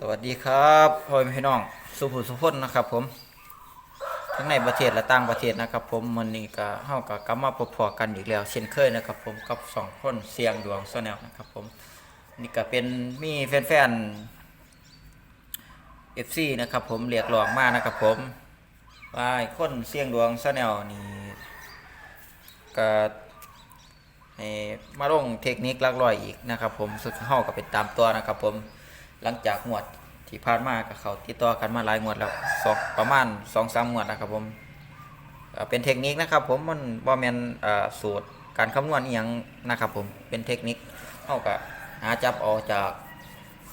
สวัสดีครับพ่อแม่พี่น้อง สุภุสุพจน์นะครับผม ทั้งในประเทศและต่างประเทศนะครับ ผมมันนี้ก็เฮากับกลับมาพบพอกันอีกแล้ว เช่นเคยนะครับ ผมกับสองคนเสียงดวงโซแนลนะครับผมนี่ก็เป็นมีแฟนๆ FC นะครับ ผมเรียกร้องมากนะครับ ผมว่าคนเสียงดวงโซแนลนี่ก็ให้มาลงเทคนิคลักร้อยอีกนะครับ ผมซึ่งเฮาก็เป็นตามตัวนะครับ ผม หลังจากงวดที่ผ่านมากับเขาติดต่อกันมาหลายงวดแล้วสองประมาณสองสามงวดนะครับผมเป็นเทคนิคนะครับ ผมมันบ่แมนสูตรการคำนวณอีหยังนะครับ ผมเป็นเทคนิคเฮาก็หาจับเอาจาก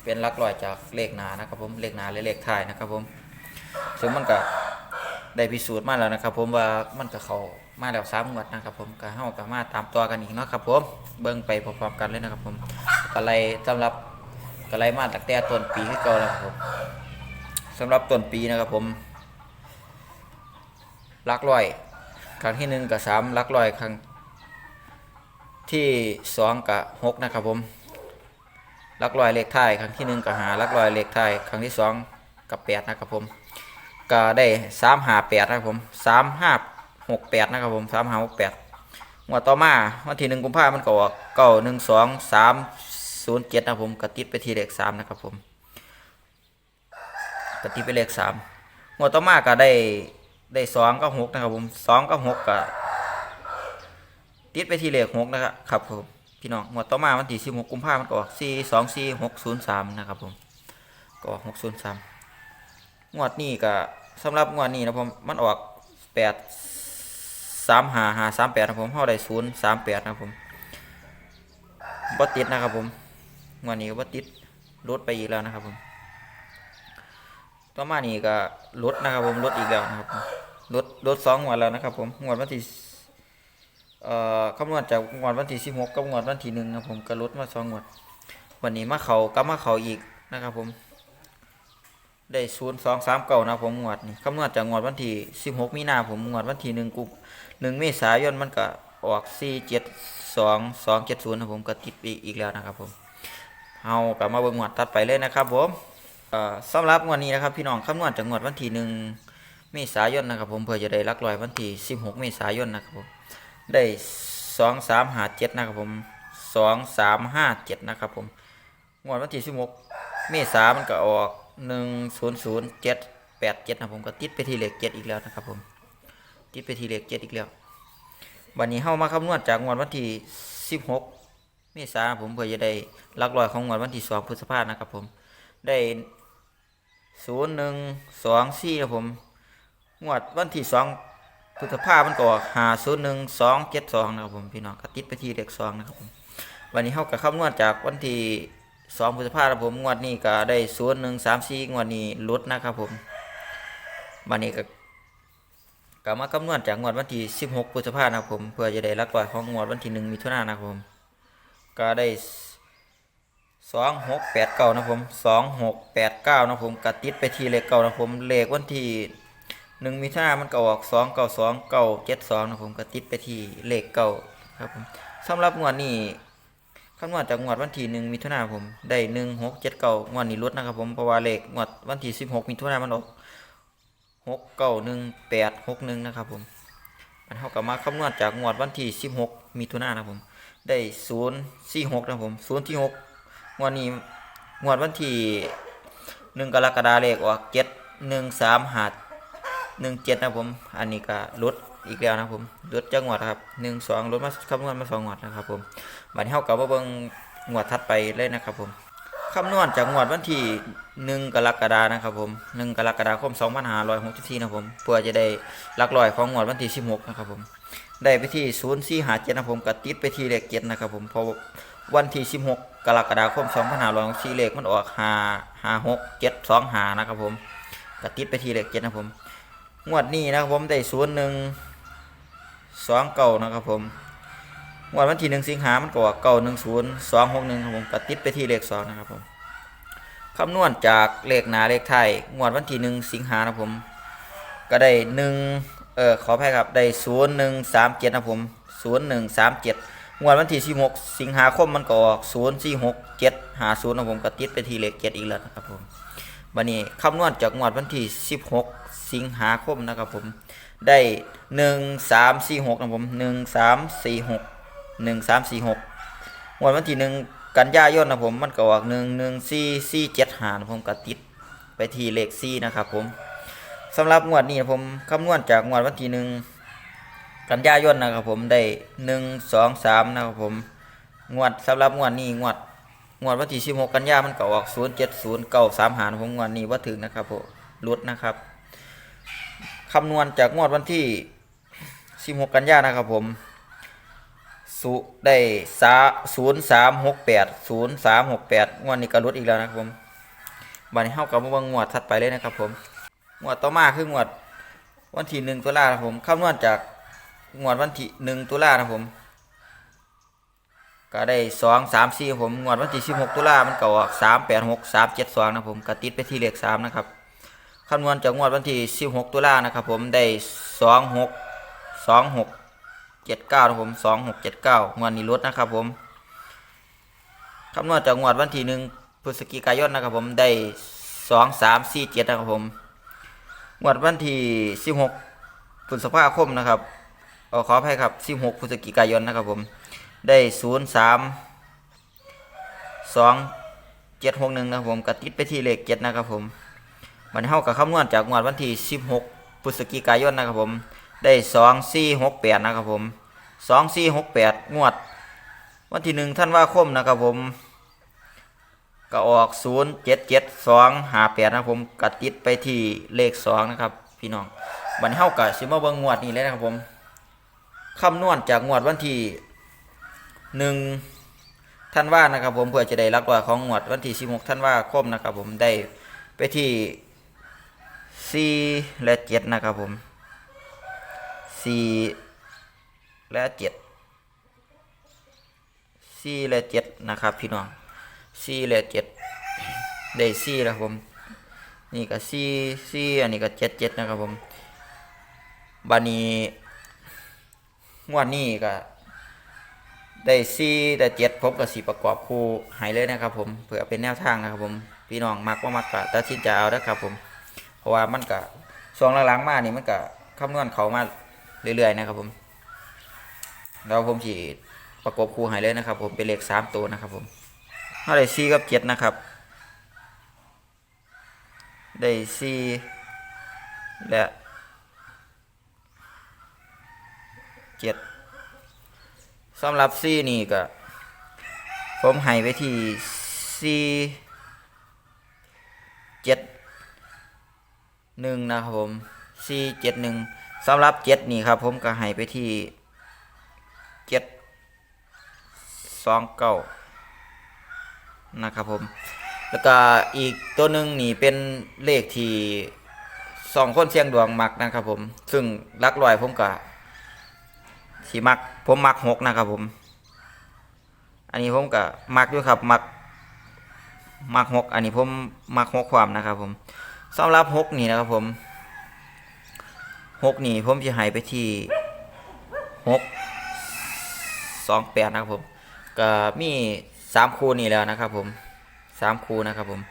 เป็นลักร้อยจากเลขหนานะครับ ผมเลขหนาและเลขท้ายนะครับ ผมซึ่งมันก็ได้พิสูจน์มาแล้วนะครับ ผมว่ามันก็เขามาแล้วสามงวดนะครับ ผมก็เฮาก็มาตามตัวกันอีกเนาะครับ ผมเบิ่งไปพร้อมๆกันเลยนะครับ ผมอะไรสำหรับ ก็ไล่มาตั้งแต่ต้นปีที่เก่าแล้วครับผมสำหรับต้นปีนะครับผมลักร้อย ครั้งที่หนึ่งกับสามลักร้อยครั้งที่สองกับหกนะครับผมลักร้อยเลขท้ายครั้งที่หนึ่งกับหาลักร้อยเลขท้ายครั้งที่สองกับแปดนะครับผมก็ได้สามหาแปดนะครับผมสามห้าหกแปดนะครับผมสามหาหกแปดงวดต่อมาวันที่หนึ่งกุมภาพันธ์มันก็ออกเก้าหนึ่งสองสาม ศูนย์เจ็ดนะผมกระติดไปที่เลขสามนะครับผมกระติดไปเลขสามงวดต่อมาก็ได้ได้สองกับหกนะครับผมสองกับหกก็ติดไปที่เลขหกนะครับครับผมพี่น้องงวดต่อมาวันที่สิบหกกุมภาพันธ์มันก็ออกสี่สองสี่หกศูนย์สามนะครับผมก็ออกหกศูนย์สามงวดนี้ก็สำหรับงวดนี้นะผมมันออกแปดสามหาหาสามแปดนะผมเข้าได้ศูนย์สามแปดนะผมบ่ติดนะครับผม งวดนี้ก็บ่ติดลดไปอีกแล้วนะครับผมต่อมานี่ก็ลดนะครับผมลดอีกแล้วนะครับลดลดสองงวดแล้วนะครับผมงวดวันที่เอ่อคำนวณจากงวดวันที่สิบหกกับงวดวันที่หนึ่งนะผมก็ลดมาสองงวด วันนี้มาเขากลับมาเขาอีกนะครับผม ได้ศูนย์สองสามเก้านะผมงวดนี่คำนวณจากงวดวันที่สิบหกมีนาผมงวดวันที่หนึ่งกุมหนึ่งเมษายนมันก็ออกสี่เจ็ดสองสองเจ็ดศูนย์นะผมก็ติดอีกแล้วนะครับผม เฮากลับมาเบิ่งงวดตัดไปเลยนะครับผมสำหรับงวดนี้นะครับพี่น้องคำนวณจากงวดวันที่หนึ่งเมษายนนะครับผมเพื่อจะได้หลักรอยวันที่สิบหกเมษายนนะครับผมได้สองสามห้าเจ็ดนะครับผมสองสามห้าเจ็ดนะครับผมงวดวันที่สิบหกเมษามันก็ออกหนึ่งศูนย์ศูนย์เจ็ดแปดเจ็ดนะครับผมก็ติดไปที่เลขเจ็ดอีกแล้วนะครับผมติดไปที่เลขเจ็ดอีกแล้ววันนี้เฮามาคำนวณจากงวดวันที่สิบหก เมษาผมเพื่อจะได้ลักร้อยของงวดวันที่สองพฤษภาคนะครับผมได้ศูนย์หนึ่งสองสี่ครับผมงวดวันที่สองพฤษภาคมมันก็หาศูนย์หนึ่งสองเจ็ดสองนะครับผมพี่น้องก็ติดไปที่เลขสองนะครับผมวันนี้เข้ากับคำนวณจากวันที่สองพฤษภาครับผมงวดนี้ก็ได้ศูนย์หนึ่งสามสี่งวดนี้ลดนะครับผมวันนี้ก็ก็มาคำนวณจากงวดวันที่สิบหกพฤษภาคมนะครับผม เพื่อจะได้หลักรอยของงวดวันที่หนึ่งมิถุนายนนะครับผม ก็ได้สองหกแปดเก้านะผมสองหกแปดเก้านะผมกติดไปที่เลขเก้านะผมเลขวันที่หนึ่งมิถุนามันก็ออกสองเก้าสองเก้าเจ็ดสองนะผมกติดไปที่เลขเก้าครับผมสำหรับงวดนี้คำนวณจากงวดวันที่หนึ่งมิถุนาผมได้หนึ่งหกเจ็ดเก้างวดนี้ลดนะครับผมเพราะว่าเลขงวดวันที่สิบหกมิถุนามันออกหกเก้าหนึ่งแปดหกหนึ่งนะครับผมมันเท่ากับมาคำนวณจากงวดวันที่สิบหกมิถุนายนนะครับผม ได้ศูนย์สี่หกนะผมศูนย์ที่หกงวดนี้งวดวันที่หนึ่งกรกฎาเลขออกเจ็ดหนึ่งสามหาหนึ่งเจ็ดนะผม อันนี้ก็ลดอีกแล้วนะผมลดจากงวดครับหนึ่งสองลดมาคำนวณมาสองงวดนะครับผมบัดนี้เท่ากับว่าเบิ้งงวดถัดไปเลยนะครับผม คำนวณจากงวดวันที่หนึ่งกรกฎานะครับผมหนึ่งกรกฎาคมสองพันห้าร้อยหกสิบสี่นะผมเพื่อจะได้หลักร้อยของงวดวันที่สิบหกนะครับผมได้ไปที่ศูนย์สี่หาเจ็ดนะผมก็ติดไปที่เลขเจ็ดนะครับผมเพราะวันที่สิบหกกรกฎาคมสองพันห้าร้อยสี่เลขมันออกห้าห้าหกเจ็ดสองหานะครับผมก็ติดไปที่เลขเจ็ดนะผมงวดนี้นะครับผมได้ศูนย์หนึ่งสองเก้านะครับผม งวดวันที่หนึ่งสิงหามันก็อเก้าหนึ่งศูนย์สองหกหนึ่งครับผมก็ติดไปที่เลขสองนะครับผมคำนวณจากเลขหนาเลขไทยงวดวันที่หนึ่งสิงหานะผม ก็ได้หนึ่งเออขออภัยครับได้ศูนย์หนึ่งสามเจ็ดนะผมศูนย์หนึ่งสามเจ็ดงวดวันที่16สิงหาคมมันก็ออก0467 50นย์นะผมก็ติดไปที่เลข7อีกแล้วนะครับผมบัดนี้คำนวณจากงวดวันที่16สิงหาคมนะครับผม ได้1346นะผม1346 1346ง หนึ่งสามสี่หกวดวันที่1กันยายนนะผมมันก็ออก11447นะผมก็ติดไปที่เลข4นะครับผมสำหรับงวดนี้ผมคำนวณจากงวดวันที่หนึ่งกันยายนนะครับผมได้หนึ่งสองสามนะครับผมงวดสำหรับงวดนี้งวดงวดวันที่สิบหกกันยามันก็ออกศูนย์เจ็ดศูนย์เก้าสามหารผมงวดนี้ว่าถึงนะครับผมลดนะครับคำนวณจากงวดวันที่สิบหกกันยานะครับผม สุได้สาศูนย์สามหกแปดศูนย์สามหกแปดงวดนี้ก็ลดอีกแล้วนะครับผมบันนี้เข้ากับมาเบิ่งงวดถัดไปเลยนะครับผมงวดต่อมาคืองวดวันที่หนึ่งตุลาครับผมคำนวณจากงวดวันที่หนึ่งตุลานะผม ก็ได้สองสามสี่ผมงวดวันที่สิบหกตุลามันก็ออกสามแปดหกสามเจ็ดสองนะผมก็ติดไปที่เลขสามนะครับคำนวณจากงวดวันที่สิบหกตุลานะครับผมได้สองหกสองหก เจ็ดเก้านะผมสองหกเจ็ดเก้างวดนี้ลดนะครับผมคำนวณจากงวดวันที่หนึ่งพฤศจิกายนนะครับผมได้สองสามสี่เจ็ดนะครับผมงวดวันที่สิบหกพฤษภาคมนะครับอขออภัยครับ16พฤศจิกายนนะครับผมได้0 3 2 7 6 1นะครับผมกระติดไปที่เลข7นะครับผมมันเท่ากับคำนวณจากงวดวันที่16พฤศจิกายนนะครับผม ได้2 4 6 8นะครับผม2 4 6 8งวด วันที่1ท่านว่าคมนะครับผมก็ออก0 7 7 2 5 8นะครับผมกระติดไปที่เลข2นะครับ พี่น้องบันเท่ากับซิมาเบิงงวดนี้เลยนะครับผมคำนวณจากงวดวันที่หนึ่งท่านว่านะครับผมเพื่อจะได้รับว่าของงวดวันที่สิบหกท่านว่าคมนะครับผมได้ไปที่สี่และเจ็ดนะครับผม สี่และเจ็ดสี่และเจ็ดนะครับพี่น้องสี่และเจ็ดได้สี่แล้วครับผม นี่ก็สี่สี่อันนี้ก็เจ็ดเจ็ดนะครับผมบานี้งวดนี้ก็ได้สี่ได้เจ็ดผมก็สีประกอบคู่ให้เลยนะครับ ผมเพื่อเป็นแนวทางนะครับผมพี่น้องมักว่ามักกะตัดสินใจเอาเด้อครับผม เพราะว่ามันก็ช่วงหลังๆมานี่มันก็คำนวณเขามา เรื่อยๆนะครับผมแล้วผมสีดประกบคู่ให้เลยนะครับ ผมเป็นเลขสามตัวนะครับ ผมเท่าได้สี่กับเจ็ดนะครับ ได้สี่และเจ็ดสำหรับซีนี่ก็ผมให้ไปที่ซีเจ็ดหนึ่งนะครับผมซีเจ็ดหนึ่ง สำหรับเจ็ดนี่ครับ ผมก็ให้ไปที่เจ็ดสองเก้านะครับผม แล้วก็อีกตัวหนึ่งนี่เป็นเลขที่สองคนเสียงดวงมักนะครับผม ซึ่งหลักลอยผมก็สีมัก ผมมักหกนะครับผม อันนี้ผมก็มักด้วยครับ มัก มักหกอันนี้ผมมักหกความนะครับผมสำหรับหกนี่นะครับผม หกนี่ผมจะให้ไปที่หกสองแปดนะครับผมก็มีสามคูนี่แล้วนะครับผมสามคูนะครับผม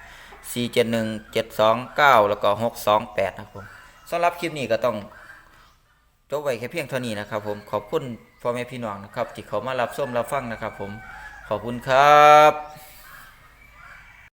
สี่เจ็ดหนึ่งเจ็ดสองเก้าแล้วก็หกสองแปดนะครับผมสำหรับคลิปนี้ก็ต้องจบไว้แค่เพียงเท่านี้นะครับผมขอบคุณพ่อแม่พี่น้องนะครับที่เขามารับส้มรับฟังนะครับผมขอบคุณครับ